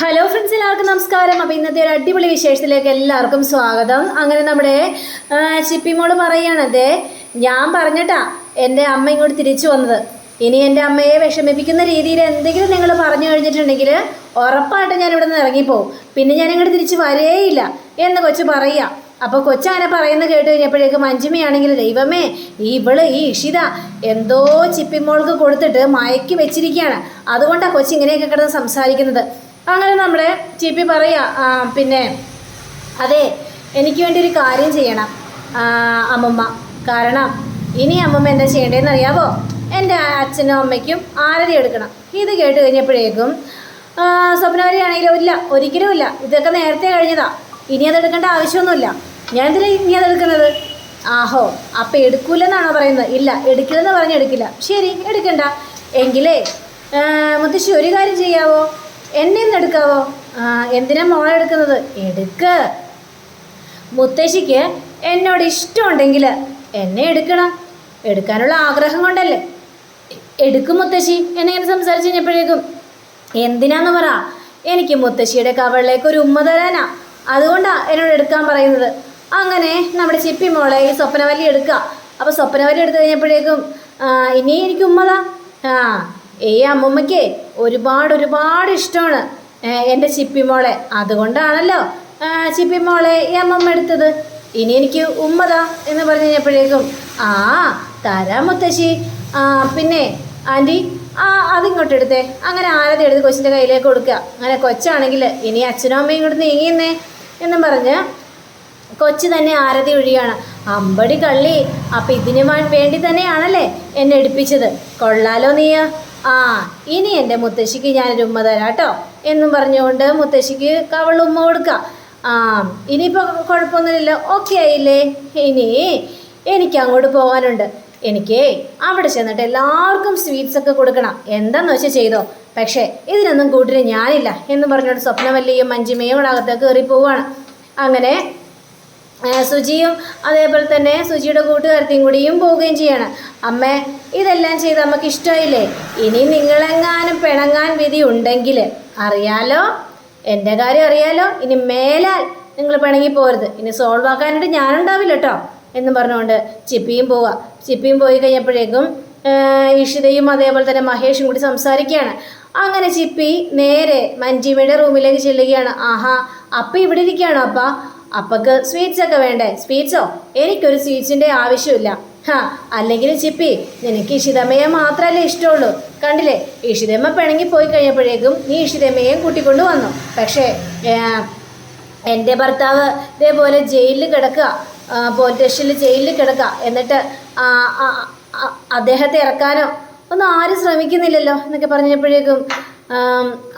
Hello friends എല്ലാവർക്കും നമസ്കാരം. അപ്പോൾ ഇന്നത്തെ ഒരു അടിപൊളി വിശേഷത്തിലേക്ക് എല്ലാവർക്കും സ്വാഗതം. അങ്ങനെ നമ്മുടെ ചിപ്പിമോൾ പറയുകയാണത് ഞാൻ പറഞ്ഞിട്ടാ എന്റെ അമ്മ ഇങ്ങോട്ട് തിരിച്ചു വന്നത്. ഇനി എന്റെ അമ്മയെ വിഷമിപ്പിക്കുന്ന രീതിയിൽ എന്തെങ്കിലും നിങ്ങൾ പറഞ്ഞു കഴിഞ്ഞിട്ടുണ്ടെങ്കിൽ ഉറപ്പായിട്ട് ഞാൻ ഇവിടെ നിന്ന് ഇറങ്ങിപ്പോവും. പിന്നെ ഞാൻ ഇങ്ങോട്ട് തിരിച്ച് വരേയില്ല എന്ന് കൊച്ചു പറയുക. അപ്പോൾ കൊച്ചങ്ങനെ പറയുന്നത് കേട്ട് കഴിഞ്ഞപ്പോഴേക്കും മഞ്ജുമയാണെങ്കിൽ ദൈവമേ ഇവൾ ഈ ഇഷിത എന്തോ ചിപ്പിമോൾക്ക് കൊടുത്തിട്ട് മയക്കി വെച്ചിരിക്കുകയാണ്. അതുകൊണ്ടാണ് കൊച്ചിങ്ങനെയൊക്കെ കിടന്ന് സംസാരിക്കുന്നത്. അങ്ങനെ നമ്മുടെ ചിപ്പി പറയാ "ആ, പിന്നെ അതെ എനിക്ക് വേണ്ടി ഒരു കാര്യം ചെയ്യണം അമ്മമ്മ. കാരണം ഇനി അമ്മമ്മ എന്താ ചെയ്യേണ്ടതെന്ന് അറിയാവോ? എന്റെ അച്ഛനും അമ്മയ്ക്കും ആരതി എടുക്കണം. ഇത് കേട്ട് കഴിഞ്ഞപ്പോഴേക്കും ആ, സ്വപ്നവരിയാണെങ്കിലും ഇല്ല ഒരിക്കലും ഇല്ല. ഇതൊക്കെ നേരത്തെ കഴിഞ്ഞതാ. ഇനി അതെടുക്കേണ്ട ആവശ്യമൊന്നുമില്ല. ഞാൻ എന്തിനാ ഇനി അത് എടുക്കുന്നത്? ആഹോ അപ്പം എടുക്കൂലെന്നാണോ പറയുന്നത്? ഇല്ല എടുക്കില്ലെന്ന് പറഞ്ഞ് എടുക്കില്ല. ശരി എടുക്കണ്ട. എങ്കിലേ മുത്തശ്ശി ഒരു കാര്യം ചെയ്യാവോ? എന്നെ ഒന്ന് എടുക്കാവോ? എന്തിനാ മോളെ എടുക്കുന്നത്? എടുക്ക. മുത്തശ്ശിക്ക് എന്നോട് ഇഷ്ടമുണ്ടെങ്കിൽ എന്നെ എടുക്കണം. എടുക്കാനുള്ള ആഗ്രഹം കൊണ്ടല്ലേ. എടുക്കും മുത്തശ്ശി എന്നിങ്ങനെ സംസാരിച്ച് കഴിഞ്ഞപ്പോഴേക്കും. എന്തിനാന്ന് പറ. എനിക്ക് മുത്തശ്ശിയുടെ കവളിലേക്ക് ഒരു ഉമ്മ തരാനാ. അതുകൊണ്ടാ എന്നോട് എടുക്കാൻ പറയുന്നത്. അങ്ങനെ നമ്മുടെ ചിപ്പി മോളെ ഈ സ്വപ്നവല്ലി എടുക്കുക അപ്പോൾ സ്വപ്നവല്ലി എടുത്തു കഴിഞ്ഞപ്പോഴേക്കും ഇനി എനിക്ക് ഉമ്മതാ ആ ഈ അമ്മമ്മയ്ക്ക് ഒരുപാട് ഒരുപാട് ഇഷ്ടമാണ്. ഏ, എന്റെ ചിപ്പി മോളെ. അതുകൊണ്ടാണല്ലോ ചിപ്പിമോളെ ചിപ്പി മോളെ ഈ അമ്മമ്മ എടുത്തത്. ഇനി എനിക്ക് ഉമ്മതാ എന്ന് പറഞ്ഞു കഴിഞ്ഞപ്പോഴേക്കും ആ തരാം മുത്തശ്ശി. ആ പിന്നെ ആന്റി ആ അതിങ്ങോട്ട് എടുത്തേ. അങ്ങനെ ആരതി എടുത്ത് കൊച്ചിന്റെ കയ്യിലേക്ക് കൊടുക്കുക അങ്ങനെ കൊച്ചാണെങ്കിൽ ഇനി അച്ഛനും അമ്മയും ഇങ്ങോട്ട് നീങ്ങിയെന്നേ എന്നും പറഞ്ഞ് കൊച്ചു തന്നെ ആരതി ഒഴിയാണ്. അമ്പടി കള്ളി. അപ്പം ഇതിനു വേണ്ടി തന്നെയാണല്ലേ എന്നെ എടുപ്പിച്ചത്. കൊള്ളാലോ നീ ആ ഇനി എന്റെ മുത്തശ്ശിക്ക് ഞാനൊരു ഉമ്മ തരാം കേട്ടോ എന്നും പറഞ്ഞുകൊണ്ട് മുത്തശ്ശിക്ക് കവൾ ഉമ്മ കൊടുക്കാം. ആ ഇനിയിപ്പോൾ കുഴപ്പമൊന്നുമില്ല. ഓക്കെ ആയില്ലേ? ഇനി എനിക്ക് അങ്ങോട്ട് പോകാനുണ്ട്. എനിക്ക് അവിടെ ചെന്നിട്ട് എല്ലാവർക്കും സ്വീറ്റ്സ് ഒക്കെ കൊടുക്കണം. എന്താന്ന് വെച്ചാൽ ചെയ്തോ? പക്ഷേ ഇതിനൊന്നും കൂട്ടിന് ഞാനില്ല എന്ന് പറഞ്ഞുകൊണ്ട് സ്വപ്നവല്ലിയും മഞ്ജിമയും അകത്തേക്ക് കയറി പോവാണ്. അങ്ങനെ സുജിയും അതേപോലെ തന്നെ സുജിയുടെ കൂട്ടുകാരത്തെയും കൂടിയും പോവുകയും ചെയ്യാണ്. അമ്മേ ഇതെല്ലാം ചെയ്ത് നമുക്ക് ഇഷ്ടമായില്ലേ ഇനി നിങ്ങളെങ്ങാനും പിണങ്ങാൻ വിധി ഉണ്ടെങ്കിൽ അറിയാലോ? എന്റെ കാര്യം അറിയാലോ? ഇനി മേലാൽ നിങ്ങൾ പിണങ്ങി പോരുത്. ഇനി സോൾവ് ആക്കാനായിട്ട് ഞാനുണ്ടാവില്ല കേട്ടോ എന്ന് പറഞ്ഞുകൊണ്ട് ചിപ്പിയും പോവുക ചിപ്പിയും പോയി കഴിഞ്ഞപ്പോഴേക്കും ഈഷിതയും അതേപോലെ തന്നെ മഹേഷും കൂടി സംസാരിക്കുകയാണ്. അങ്ങനെ ചിപ്പി നേരെ മഞ്ജിമയുടെ റൂമിലേക്ക് ചെല്ലുകയാണ്. ആഹാ അപ്പം ഇവിടെ ഇരിക്കുകയാണോ അപ്പ? അപ്പക്ക് സ്വീറ്റ്സ് ഒക്കെ വേണ്ടേ? സ്വീറ്റ്സോ എനിക്കൊരു സ്വീറ്റ്സിന്റെ ആവശ്യമില്ല. ഹാ അല്ലെങ്കിൽ ചിപ്പി നിനക്ക് ഇഷിതമ്മയെ മാത്രമല്ലേ ഇഷ്ടമുള്ളൂ. കണ്ടില്ലേ? ഇഷിതമ്മ പിണങ്ങി പോയി കഴിഞ്ഞപ്പോഴേക്കും നീ ഇഷിതമ്മയെയും കൂട്ടിക്കൊണ്ട് വന്നു. പക്ഷേ എന്റെ ഭർത്താവ് ഇതേപോലെ ജയിലിൽ കിടക്കുക പോലീസ് സ്റ്റേഷനിൽ ജയിലിൽ കിടക്കുക എന്നിട്ട് അദ്ദേഹത്തെ ഇറക്കാനോ? ഒന്നും ആരും ശ്രമിക്കുന്നില്ലല്ലോ എന്നൊക്കെ പറഞ്ഞപ്പോഴേക്കും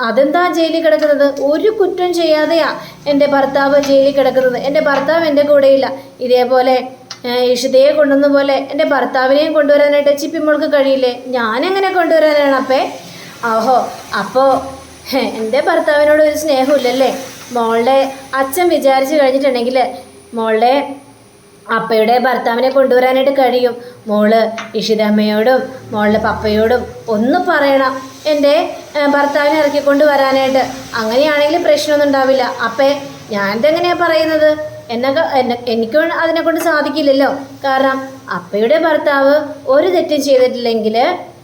അതെന്താ ജയിലിൽ കിടക്കുന്നത്? ഒരു കുറ്റം ചെയ്യാതെയാ എന്റെ ഭർത്താവ് ജയിലിൽ കിടക്കുന്നത്. എന്റെ ഭർത്താവ് എന്റെ കൂടെയില്ല. ഇതേപോലെ ഇഷിതയെ കൊണ്ടുവന്ന പോലെ എന്റെ ഭർത്താവിനെയും കൊണ്ടുവരാനായിട്ട് ചിപ്പിമോൾക്ക് കഴിയില്ലേ? ഞാനെങ്ങനെ കൊണ്ടുവരാനാണ് അപ്പേ? ഓഹോ അപ്പോൾ എന്റെ ഭർത്താവിനോട് ഒരു സ്നേഹമില്ലല്ലേ? മോളുടെ അച്ഛൻ വിചാരിച്ചു കഴിഞ്ഞിട്ടുണ്ടെങ്കിൽ മോളുടെ അപ്പയുടെ ഭർത്താവിനെ കൊണ്ടുവരാനായിട്ട് കഴിയും. മോൾ ഇഷിതമ്മയോടും മോളുടെ പപ്പയോടും ഒന്ന് പറയണം. എന്റെ ഭർത്താവിനെ ഇറക്കിക്കൊണ്ട് വരാനായിട്ട്. അങ്ങനെയാണെങ്കിൽ പ്രശ്നമൊന്നും ഉണ്ടാവില്ല. അപ്പേ ഞാൻ ഇതെങ്ങനെയാണ് പറയുന്നത്? എന്നൊക്കെ എന്നെ എനിക്ക് അതിനെ കൊണ്ട് സാധിക്കില്ലല്ലോ. കാരണം അപ്പയുടെ ഭർത്താവ് ഒരു തെറ്റും ചെയ്തിട്ടില്ലെങ്കിൽ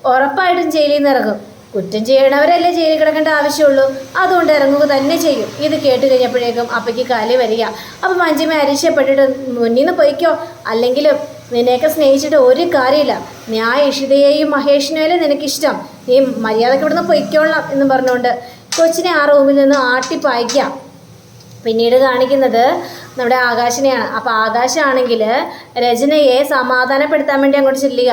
ഉറപ്പായിട്ടും ജയിലിൽ നിന്ന് ഇറങ്ങും. കുറ്റം ചെയ്യണവരല്ലേ ജയിലിൽ കിടക്കേണ്ട ആവശ്യമുള്ളൂ. അതുകൊണ്ട് ഇറങ്ങുക തന്നെ ചെയ്യും. ഇത് കേട്ട് കഴിഞ്ഞപ്പോഴേക്കും അപ്പയ്ക്ക് കലി വരിക. അപ്പം മഞ്ജിമ അരിശപ്പെട്ടിട്ട് മുന്നിൽ നിന്ന് പൊയ്ക്കോ. അല്ലെങ്കിലും നിന്നെയൊക്കെ സ്നേഹിച്ചിട്ട് ഒരു കാര്യമില്ല. ഞാൻ ഇഷിതയെയും മഹേഷിനെയും നിനക്കിഷ്ടം. നീ മര്യാദയ്ക്ക് ഇവിടുന്ന് പൊയ്ക്കോളാം എന്ന് പറഞ്ഞുകൊണ്ട് കൊച്ചിനെ ആ റൂമിൽ നിന്ന് ആട്ടിപ്പായിക്കാം. പിന്നീട് കാണിക്കുന്നത് നമ്മുടെ ആകാശിനെയാണ്. അപ്പോൾ ആകാശാണെങ്കിൽ രചനയെ സമാധാനപ്പെടുത്താൻ വേണ്ടി അങ്ങോട്ട് ചെല്ലുക.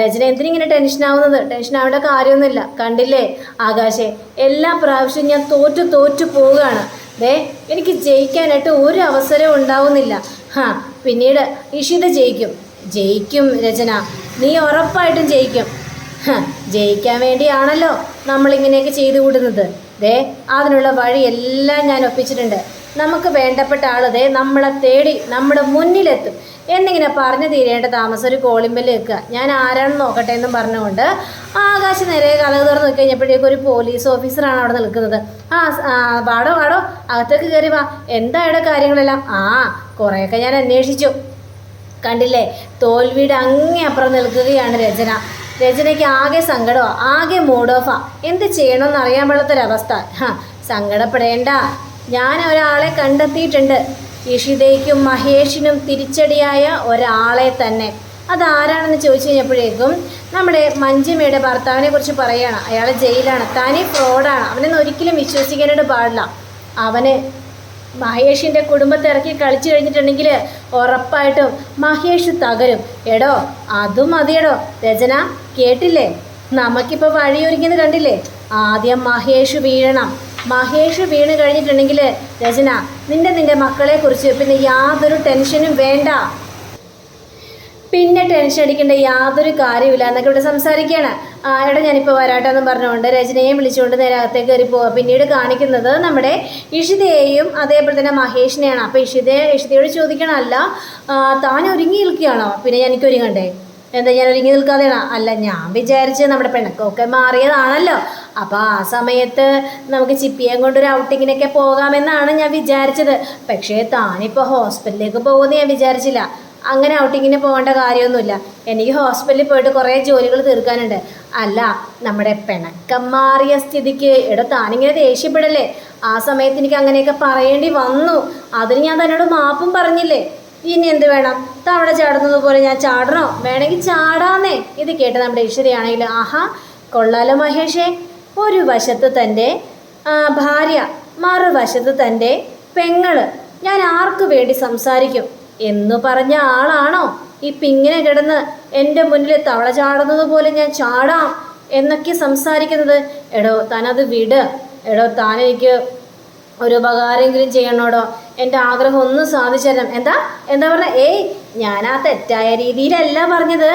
രചന എന്തിനിങ്ങനെ ടെൻഷനാവുന്നത് ടെൻഷനാവേണ്ട കാര്യമൊന്നുമില്ല. കണ്ടില്ലേ? ആകാശേ എല്ലാ പ്രാവശ്യവും ഞാൻ തോറ്റു തോറ്റു പോവുകയാണ്. ദേ എനിക്ക് ജയിക്കാനായിട്ട് ഒരു അവസരവും ഉണ്ടാവുന്നില്ല. ഹാ പിന്നീട് ഇഷിത ജയിക്കും. ജയിക്കും രചന. നീ ഉറപ്പായിട്ടും ജയിക്കും. ജയിക്കാൻ വേണ്ടിയാണല്ലോ നമ്മളിങ്ങനെയൊക്കെ ചെയ്തു കൂടുന്നത് ദേ അതിനുള്ള വഴിയെല്ലാം ഞാൻ ഒപ്പിച്ചിട്ടുണ്ട്. നമുക്ക് വേണ്ടപ്പെട്ട ആളതേ നമ്മളെ തേടി നമ്മുടെ മുന്നിലെത്തും. എന്നിങ്ങനെ പറഞ്ഞു തീരേണ്ട താമസം ഒരു കോളിമ്പൽ വെക്കുക ഞാൻ ആരാണെന്ന് നോക്കട്ടെ എന്നും പറഞ്ഞുകൊണ്ട് ആകാശ നേരെ കലക തുറന്ന് നോക്കി ഒരു പോലീസ് ഓഫീസറാണ് അവിടെ നിൽക്കുന്നത്. ആ വാടോ വാടോ അകത്തേക്ക് കയറി വാ. എന്താ ഇവിടെ കാര്യങ്ങളെല്ലാം? ആ കുറേയൊക്കെ ഞാൻ അന്വേഷിച്ചു. കണ്ടില്ലേ? തോൽവിയുടെ അങ്ങേ അപ്പുറം നിൽക്കുകയാണ് രചന. രചനയ്ക്ക് ആകെ സങ്കടമാണ് ആകെ മൂഡ് ഓഫാ. എന്ത് ചെയ്യണമെന്ന് അറിയാൻ ഹാ സങ്കടപ്പെടേണ്ട. ഞാൻ ഒരാളെ കണ്ടെത്തിയിട്ടുണ്ട്. ഇഷിതയ്ക്കും മഹേഷിനും തിരിച്ചടിയായ ഒരാളെ തന്നെ. അതാരാണെന്ന് ചോദിച്ചു കഴിഞ്ഞപ്പോഴേക്കും നമ്മുടെ മഞ്ജിമയുടെ ഭർത്താവിനെ കുറിച്ച് പറയുകയാണ് അയാൾ ജയിലാണ്. തനി ഫ്രോഡാണ്. അവനൊന്നും ഒരിക്കലും വിശ്വസിക്കാനായിട്ട് പാടില്ല. അവന് മഹേഷിന്റെ കുടുംബത്തെ ഇറക്കി കളിച്ചു കഴിഞ്ഞിട്ടുണ്ടെങ്കിൽ ഉറപ്പായിട്ടും മഹേഷ് തകരും. എടോ അതും മതിയടോ. രചന കേട്ടില്ലേ? നമുക്കിപ്പോൾ വഴിയൊരുങ്ങിയെന്ന് കണ്ടില്ലേ? ആദ്യം മഹേഷ് വീഴണം. മഹേഷ് വീണ് കഴിഞ്ഞിട്ടുണ്ടെങ്കിൽ രചന നിന്റെ നിന്റെ മക്കളെ കുറിച്ച് പിന്നെ യാതൊരു ടെൻഷനും വേണ്ട. പിന്നെ ടെൻഷൻ അടിക്കേണ്ട യാതൊരു കാര്യമില്ല എന്നൊക്കെ ഇവിടെ സംസാരിക്കുകയാണ്. ആ എടാ ഞാനിപ്പോൾ വരാട്ടോ എന്ന് പറഞ്ഞുകൊണ്ട് രചനയെ വിളിച്ചുകൊണ്ട് നേരെ അകത്തേക്ക് കയറി പോവുക പിന്നീട് കാണിക്കുന്നത് നമ്മുടെ ഇഷിതയെയും അതേപോലെ തന്നെ മഹേഷിനെയാണ്. അപ്പോൾ ഇഷിതയെ ഇഷിതയോട് ചോദിക്കണമല്ല താൻ ഒരുങ്ങി നിൽക്കുകയാണോ? പിന്നെ എനിക്ക് ഒരുങ്ങണ്ടേ എന്താ ഞാൻ ഒരുങ്ങി നിൽക്കാതെയാണോ? അല്ല ഞാൻ വിചാരിച്ച് നമ്മുടെ പിണക്കമൊക്കെ മാറിയതാണല്ലോ. അപ്പോൾ ആ സമയത്ത് നമുക്ക് ചിപ്പിയേം കൊണ്ടൊരു ഔട്ടിങ്ങിനൊക്കെ പോകാമെന്നാണ് ഞാൻ വിചാരിച്ചത്. പക്ഷേ താനിപ്പോൾ ഹോസ്പിറ്റലിലേക്ക് പോകുമെന്ന് ഞാൻ വിചാരിച്ചില്ല. അങ്ങനെ ഔട്ടിങ്ങിന് പോകേണ്ട കാര്യമൊന്നുമില്ല. എനിക്ക് ഹോസ്പിറ്റലിൽ പോയിട്ട് കുറേ ജോലികൾ തീർക്കാനുണ്ട്. അല്ല നമ്മുടെ പിണക്കം മാറിയ സ്ഥിതിക്ക് എടോ താനിങ്ങനെ ദേഷ്യപ്പെടല്ലേ? ആ സമയത്ത് എനിക്ക് അങ്ങനെയൊക്കെ പറയേണ്ടി വന്നു. അതിന് ഞാൻ തന്നോട് മാപ്പും പറഞ്ഞില്ലേ? ഇനി എന്ത് വേണം? തവണ ചാടുന്നത് പോലെ ഞാൻ ചാടണോ? വേണമെങ്കിൽ ചാടാന്നേ. ഇത് കേട്ട് നമ്മുടെ ഈശ്വരിയാണെങ്കിൽ ആഹാ കൊള്ളാലോ മഹേഷേ. ഒരു വശത്ത് തന്റെ ഭാര്യ മറുവശത്ത് തന്റെ പെങ്ങൾ ഞാൻ ആർക്കു വേണ്ടി സംസാരിക്കും എന്ന് പറഞ്ഞ ആളാണോ? ഇപ്പം ഇങ്ങനെ കിടന്ന് എന്റെ മുന്നിൽ തവള ചാടുന്നത് പോലെ ഞാൻ ചാടാം എന്നൊക്കെ സംസാരിക്കുന്നത്. എടോ താനത് വിട്. എടോ താൻ എനിക്ക് ഒരു ഉപകാരമെങ്കിലും ചെയ്യണോടോ? എന്റെ ആഗ്രഹം ഒന്ന് സാധിച്ചു തരണം എന്താ? എന്താ പറഞ്ഞ? ഏയ് ഞാൻ ആ തെറ്റായ രീതിയിലല്ല പറഞ്ഞത്.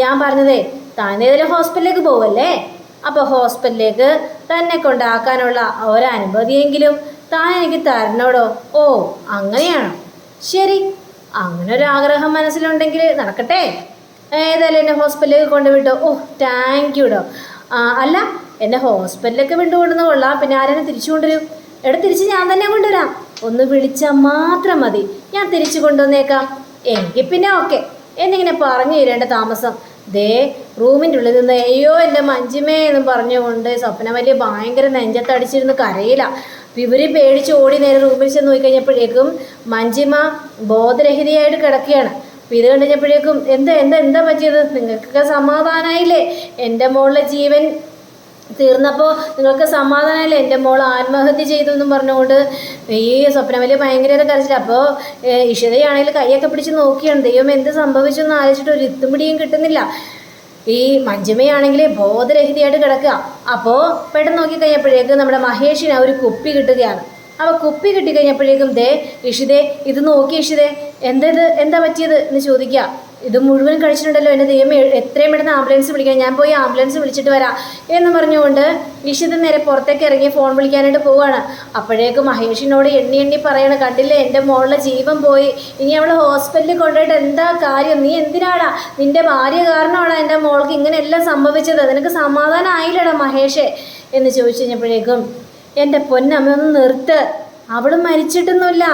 ഞാൻ പറഞ്ഞതേ താൻ ഹോസ്പിറ്റലിലേക്ക് പോവല്ലേ? അപ്പോൾ ഹോസ്പിറ്റലിലേക്ക് തന്നെ കൊണ്ടാക്കാനുള്ള ഒരനുമതിയെങ്കിലും താൻ എനിക്ക് തരണോടോ? ഓ അങ്ങനെയാണോ? ശരി അങ്ങനെ ഒരു ആഗ്രഹം മനസ്സിലുണ്ടെങ്കിൽ നടക്കട്ടെ. ഏതായാലും എന്നെ ഹോസ്പിറ്റലിലേക്ക് കൊണ്ടുവിട്ടോ. ഓ താങ്ക് യുടോ അല്ല എന്നെ ഹോസ്പിറ്റലിലേക്ക് വിണ്ടുകൊണ്ടെന്ന് കൊള്ളാം. പിന്നെ ആരെന്നെ തിരിച്ചു കൊണ്ടുവരും? എവിടെ തിരിച്ച് ഞാൻ തന്നെ കൊണ്ടുവരാം. ഒന്ന് വിളിച്ചാൽ മാത്രം മതി. ഞാൻ തിരിച്ചു കൊണ്ടുവന്നേക്കാം. എങ്കിൽ പിന്നെ ഓക്കെ എന്നിങ്ങനെ പറഞ്ഞു തരേണ്ട താമസം. ദേ റൂമിന്റെ ഉള്ളിൽ നിന്ന് അയ്യോ എന്റെ മഞ്ജിമേ എന്ന് പറഞ്ഞുകൊണ്ട് സ്വപ്ന വലിയ ഭയങ്കര നെഞ്ചത്തടിച്ചിരുന്ന് കരയില്ല ഇവർ പേടിച്ച് ഓടി നേരെ റൂമിൽ ചെന്ന് നോക്കിക്കഴിഞ്ഞപ്പോഴേക്കും മഞ്ജിമ ബോധരഹിതയായിട്ട് കിടക്കുകയാണ്. അപ്പോൾ ഇത് കണ്ടുകഴിഞ്ഞപ്പോഴേക്കും എന്താ എന്താ എന്താ പറ്റിയത്? നിങ്ങൾക്കൊക്കെ സമാധാനമായില്ലേ എന്റെ മോളിലെ ജീവൻ തീർന്നപ്പോൾ നിങ്ങൾക്ക് സമാധാനമല്ലേ എന്റെ മോൾ ആത്മഹത്യ ചെയ്തു എന്നും പറഞ്ഞുകൊണ്ട് ഈ സ്വപ്നം വലിയ ഭയങ്കര കരച്ചില്ല അപ്പോൾ ഇഷിതയാണെങ്കിൽ കൈയൊക്കെ പിടിച്ച് നോക്കിയാണ്. ദൈവം എന്ത് സംഭവിച്ചു എന്ന് ആലോചിച്ചിട്ട് ഒരു ഇത്തും പിടിയും കിട്ടുന്നില്ല. ഈ മഞ്ജുമയാണെങ്കിൽ ബോധരഹിതയായിട്ട് കിടക്കുക. അപ്പോൾ പെട്ടെന്ന് നോക്കി കഴിഞ്ഞപ്പോഴേക്കും നമ്മുടെ മഹേഷിന് ഒരു കുപ്പി കിട്ടുകയാണ്. അപ്പോൾ കുപ്പി കിട്ടിക്കഴിഞ്ഞപ്പോഴേക്കും ദേ ഇഷിതേ ഇത് നോക്കി ഇഷിതേ എന്താ ഇത് എന്താ പറ്റിയത് എന്ന് ചോദിക്കുക. ഇത് മുഴുവൻ കഴിച്ചിട്ടുണ്ടല്ലോ എന്റെ ദൈവം എത്രയും പെട്ടെന്ന് ആംബുലൻസ് വിളിക്കാം ഞാൻ പോയി ആംബുലൻസ് വിളിച്ചിട്ട് വരാം എന്ന് പറഞ്ഞുകൊണ്ട് ഇഷിത നേരെ പുറത്തേക്ക് ഇറങ്ങി ഫോൺ വിളിക്കാനായിട്ട് പോവുകയാണ് അപ്പോഴേക്ക് മഹേഷിനോട് എണ്ണി എണ്ണി പറയണം കണ്ടില്ലേ എന്റെ മോളിലെ ജീവൻ പോയി. ഇനി അവൾ ഹോസ്പിറ്റലിൽ കൊണ്ടുപോയിട്ട് എന്താ കാര്യം? നീ എന്തിനാടാ? നിന്റെ ഭാര്യ കാരണമാണ് എന്റെ മോൾക്ക് ഇങ്ങനെയെല്ലാം സംഭവിച്ചത്? നിനക്ക് സമാധാനം ആയില്ലടാ മഹേഷേ. എന്ന് ചോദിച്ചു കഴിഞ്ഞപ്പോഴേക്കും എന്റെ പൊന്നമ്മ ഒന്ന് നിർത്ത്. അവൾ മരിച്ചിട്ടൊന്നുമില്ല.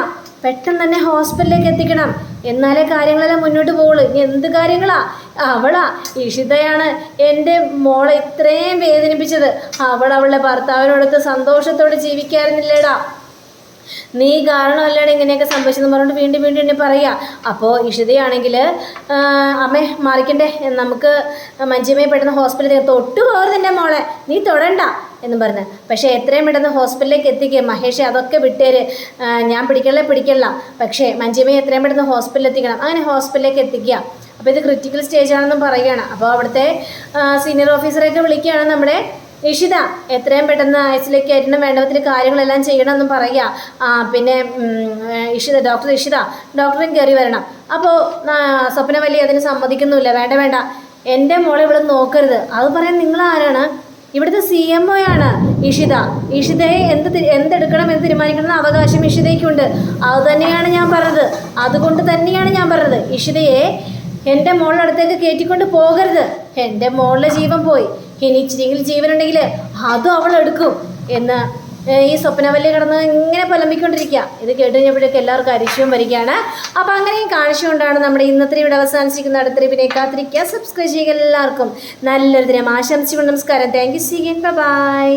പെട്ടെന്ന് തന്നെ ഹോസ്പിറ്റലിലേക്ക് എത്തിക്കണം. എന്നാലേ കാര്യങ്ങളെല്ലാം മുന്നോട്ട് പോകുള്ളൂ ഇനി എന്ത് കാര്യങ്ങളാ? അവളാ. ഇഷിതയാണ് എന്റെ മോളെ ഇത്രയും വേദനിപ്പിച്ചത്. അവൾ അവളുടെ ഭർത്താവിനോടൊത്ത് സന്തോഷത്തോടെ ജീവിക്കാറുന്നില്ലേടാ. നീ കാരണമല്ലാണ് ഇങ്ങനെയൊക്കെ സംഭവിച്ചെന്ന് പറഞ്ഞിട്ട് വീണ്ടും വീണ്ടും എന്നെ പറയുക. അപ്പോൾ ഇഷിതയാണെങ്കിൽ അമ്മേ മാറിക്കണ്ടേ? നമുക്ക് മഞ്ജിമയെ പെട്ടെന്ന് ഹോസ്പിറ്റലിൽ തൊട്ട് പോകരുത് എന്റെ മോളെ. നീ തൊടണ്ട എന്ന് പറഞ്ഞ്. പക്ഷേ എത്രയും പെട്ടെന്ന് ഹോസ്പിറ്റലിലേക്ക് എത്തിക്കുക. മഹേഷ് അതൊക്കെ വിട്ടേര്. ഞാൻ പിടിക്കല്ലേ പിടിക്കല്ല പക്ഷേ മഞ്ജിമയെ എത്രയും പെട്ടെന്ന് ഹോസ്പിറ്റലിൽ എത്തിക്കണം. അങ്ങനെ ഹോസ്പിറ്റലിലേക്ക് എത്തിക്കുക. അപ്പോൾ ഇത് ക്രിറ്റിക്കൽ സ്റ്റേജ് ആണെന്നും പറയുകയാണ്. അപ്പോൾ അവിടുത്തെ സീനിയർ ഓഫീസറെയൊക്കെ വിളിക്കുകയാണ് നമ്മുടെ ഇഷിത എത്രയും പെട്ടെന്ന് ഐസിലേക്ക് കയറ്റണം വേണ്ടവത്തിൽ കാര്യങ്ങളെല്ലാം ചെയ്യണമെന്നും പറയുക. പിന്നെ ഇഷിത ഡോക്ടർ ഇഷിത ഡോക്ടറും കയറി വരണം. അപ്പോൾ സ്വപ്ന വലിയ അതിന് സമ്മതിക്കുന്നുമില്ല. വേണ്ട വേണ്ട. എന്റെ മോളെ ഇവിടെ നോക്കരുത്. അത് പറയാൻ നിങ്ങൾ ആരാണ്? ഇവിടുത്തെ സി എം ഒ ആണ് ഇഷിത. ഇഷിതയെ എന്ത് എന്തെടുക്കണം എന്ന് തീരുമാനിക്കണം അവകാശം ഇഷിതയ്ക്കുണ്ട്. അത് തന്നെയാണ് ഞാൻ പറഞ്ഞത്. അതുകൊണ്ട് തന്നെയാണ് ഞാൻ പറഞ്ഞത്. ഇഷിതയെ എന്റെ മോളുടെ അടുത്തേക്ക് കയറ്റിക്കൊണ്ട് പോകരുത്. എന്റെ മോളുടെ ജീവൻ പോയി. ഇനി ഇച്ചിരിയെങ്കിലും ജീവനുണ്ടെങ്കിൽ അതും അവൾ എടുക്കും എന്ന് ഈ സ്വപ്നവല്ലി കിടന്ന് ഇങ്ങനെ പുലമ്പിക്കൊണ്ടിരിക്കുക. ഇത് കേട്ട് കഴിഞ്ഞപ്പോഴേക്ക് എല്ലാവർക്കും അരിശവും വരികയാണ്. അപ്പോൾ അങ്ങനെയും കാണിച്ചുകൊണ്ടാണ് നമ്മുടെ ഇന്നത്തെ ഇവിടെ അവസാനിച്ചിരിക്കുന്ന അടുത്ത പിന്നെ കാത്തിരിക്കുക. സബ്സ്ക്രൈബ് ചെയ്യുക എല്ലാവർക്കും. നല്ലൊരു ദിനം. ആശംസിച്ചുകൊണ്ട് നമസ്കാരം. Thank you സീഗൻ by